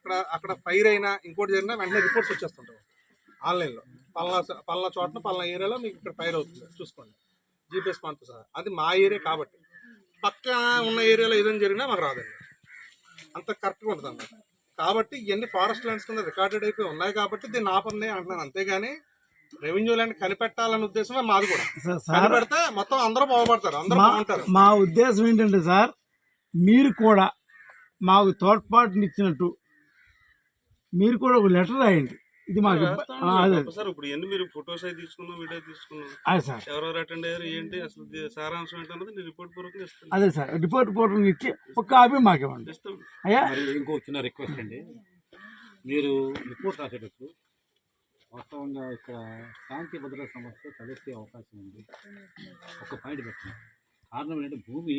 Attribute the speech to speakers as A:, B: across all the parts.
A: అక్కడ అక్కడ ఫైర్ అయినా ఇంకోటి జరిగినా వెంటనే రిపోర్ట్స్ వచ్చేస్తుంటాయి. ఆన్లైన్లో. పలానా పలానా చోటన పలానా ఏరియాలో మీకు ఇక్కడ ఫైర్ అవుతుంది. చూసుకోండి. జీపీఎస్ పంపు సహా అది మా ఏరియా కాబట్టి. పక్క ఉన్న ఏరియాలో ఏదైనా జరిగినా మాకు రాదండి. అంత కరెక్ట్గా ఉంటుంది అన్నమాట కాబట్టి ఇవన్నీ ఫారెస్ట్ ల్యాండ్స్ కింద రికార్డెడ్ అయిపోయి ఉన్నాయి కాబట్టి దీన్ని ఆపండి అంటున్నాను. అంతేగాని రెవెన్యూ ల్యాండ్ కనిపెట్టాలనే ఉద్దేశమే మాది కూడా.
B: సార్- సార్
A: కనిపెడితే మొత్తం అందరూ బాగుపడతారు. అందరూ బాగుంటారు.
B: మా ఉద్దేశం ఏంటంటే సార్ మీరు కూడా మాకు తోడ్పాటునిచ్చినట్టు మీరు కూడా ఒక లెటర్ రాయండి. ఇది మాకు
C: సార్ ఇప్పుడు ఎన్ని మీరు ఫొటోస్ తీసుకున్నాం వీడియో తీసుకున్నాం?
B: సార్.
C: ఎవరెవరు అటెండ్ అయ్యారు ఏంటి అసలు సారాంశం ఏంటన్నది నేను రిపోర్ట్ పూర్వకంగా ఇస్తాను.
B: అదే సార్ రిపోర్ట్ పూర్వకం ఇచ్చి ఒక కాపీ మాకు ఇవ్వండి అయ్యా?
D: మరి ఇంకో చిన్న రిక్వెస్ట్ అండి. మీరు రిపోర్ట్ రాసేటప్పుడు వాస్తవంగా ఇక్కడ శాంతి భద్రత సమస్య తలెత్తే అవకాశం ఉంది. ఒక పాయింట్ పెట్టండి. కారణం ఏంటంటే భూమి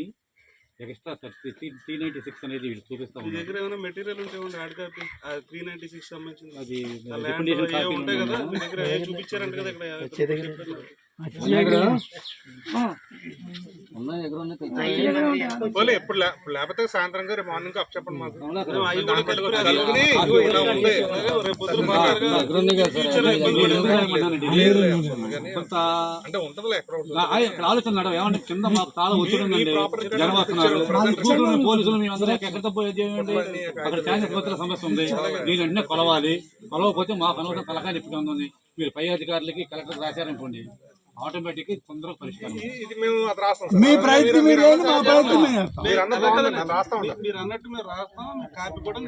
D: extra thirty three ninety six అనేది వీళ్ళు చూపిస్తా
C: మీ దగ్గర ఏమైనా మెటీరియల్ ఉంటే ఏమన్నా add copy three ninety six సంబంధించింది
D: అది
C: ఉంటాయి కదా మీ దగ్గర ఏ చూపించారంట కదా ఇక్కడ
A: ఎప్పుడు లేకపోతే సాయంత్రం గారు మార్నింగ్ అప్ చెప్పండి మాకు. అంటే ఉంటదిలే ఎక్కడ ఉంటుంది.
D: నా- ఆ- ఇక్కడ ఆలోచన మేడం ఏమంటే కింద మాకు
A: property ఇక్కడ
D: జనం వస్తున్నారు. పోలీసులు మేము అందరూ ఎక్కడితో పోయేది చేయండి అక్కడ శాంతి భద్రత సమస్య ఉంది. మీరు వెంటనే కొలవాలి. కొలవకపోతే మాకు అనవసరం తలకాయ నొప్పిగా ఉంది మీరు పై అధికారులకి కలెక్టర్ రాశారనుకోండి. ఆటోమేటిక్ తొందరగా పరిష్కారం
A: ఇది- ఇది మేము అది రాస్తాం సార్.
B: మీ ప్రయత్నం మీరు ఏంటి మా ప్రయత్నం
A: మీరు అన్న బాగుంది నేను రాస్తా
C: మీరు అన్నట్టు మేము రాస్తాం కాపీ కూడా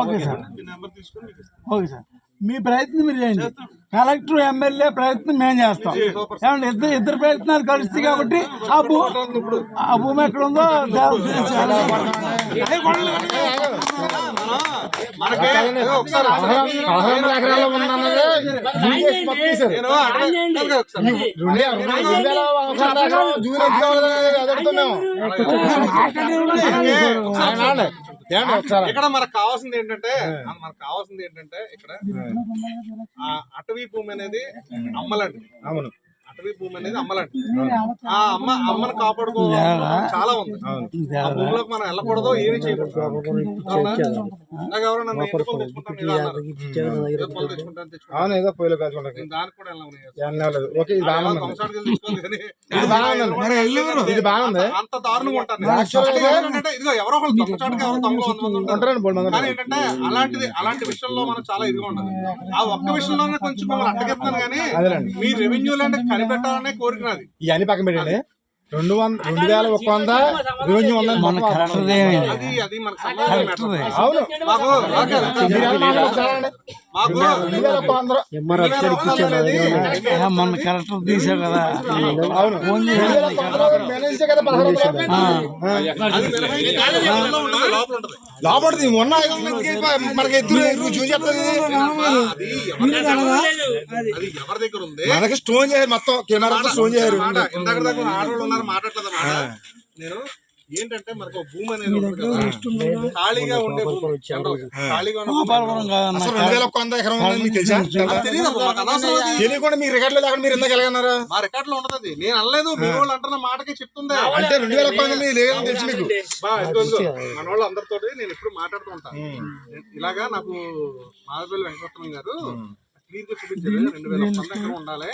B: ఓకే సార్
C: మీ నెంబర్ తీసుకొని మీకు ఇస్తాను
B: ఓకే సార్ మీ ప్రయత్నం మీరు చేయండి కలెక్టర్ ఎమ్మెల్యే ప్రయత్నం మేము చేస్తాం ఏమంటే ఇద్దరు ఇద్దరు ప్రయత్నాలు కలుస్తాయి కాబట్టి ఆ భూ ఆ భూమి ఎక్కడ ఉందో
A: మనకి ఒకసారి ఇక్కడ మనకు కావాల్సింది ఏంటంటే మనకు కావాల్సింది ఏంటంటే ఇక్కడ ఆ అటవీ భూమి అనేది అమ్మలండి.
E: అవును.
A: అటవీ భూమి అనేది అమ్మలండి ఆ అమ్మ అమ్మని కాపాడుకో చాలా ఉంది. ఆ భూమిలోకి మనం వెళ్ళకూడదు ఏమి చేయకూడదు? నాకు ఎవరో నన్ను తెచ్చుకుంటాను తెచ్చుకుంటాను,
E: ఏదో
A: దానికి కూడా
E: లేదు. ఓకే ఇది ఉంది బాగుంది.
A: అంత దారుణంగా ఉంటాను ఇదిగో ఎవరో ఒకళ్ళు దొంగ చాటుగా ఎవరో దొంగలు వంద మంది ఉంటారు.
E: ఉంటారండి బోల్డ్ మంది
A: కానీ ఏంటంటే అలాంటిది అలాంటి విషయంలో మనం చాలా ఇదిగా ఉండాలి. ఆ ఒక్క విషయంలోనే కొంచెం మిమ్మల్ని అడ్డగిస్తాను కానీ. మీ రెవెన్యూ ల్యాండ్ కనిపెట్టాలనే కోరిక నాది.
E: ఇవన్నీ పక్కన పెట్టండి. రెండు వంద రెండు వేల ఒక వంద. అవును. రెండు వంద
B: అయ్యా, మొన్న కలెక్టర్ తీసావు కదా. ఫోన్
E: మొన్న మనకి స్టోన్ చేయారు మొత్తం కెమెరా స్టోన్ చేయారు
A: మాట, ఇందాక దాకా ఆడవాళ్ళు ఉన్నారు మాట్లాడలేదు మాట నేను ఏంటంటే మనకు భూమి అనేది. ఖాళీగా ఉండే. ఖాళీగా.
E: తెలియకుండా మీ రికార్డులు లేకుండా మీరు ఎందుకు వెళ్ళగన్నారు
A: మా రికార్డ్లో ఉండదు. నేను అనలేదు మీ వాళ్ళు అంటున్న మాటకి చెప్తుంది.
E: అంటే రెండు వేల తెలుసు మీకు.
A: మన వాళ్ళు అందరితో నేను ఎప్పుడు మాట్లాడుతూ ఉంటాను నేను ఇలాగా నాకు మాధవపల్లి వెంకటరత్నం గారు క్లియర్గా చూపించారు. రెండు వేల వంద ఎకరం ఉండాలి.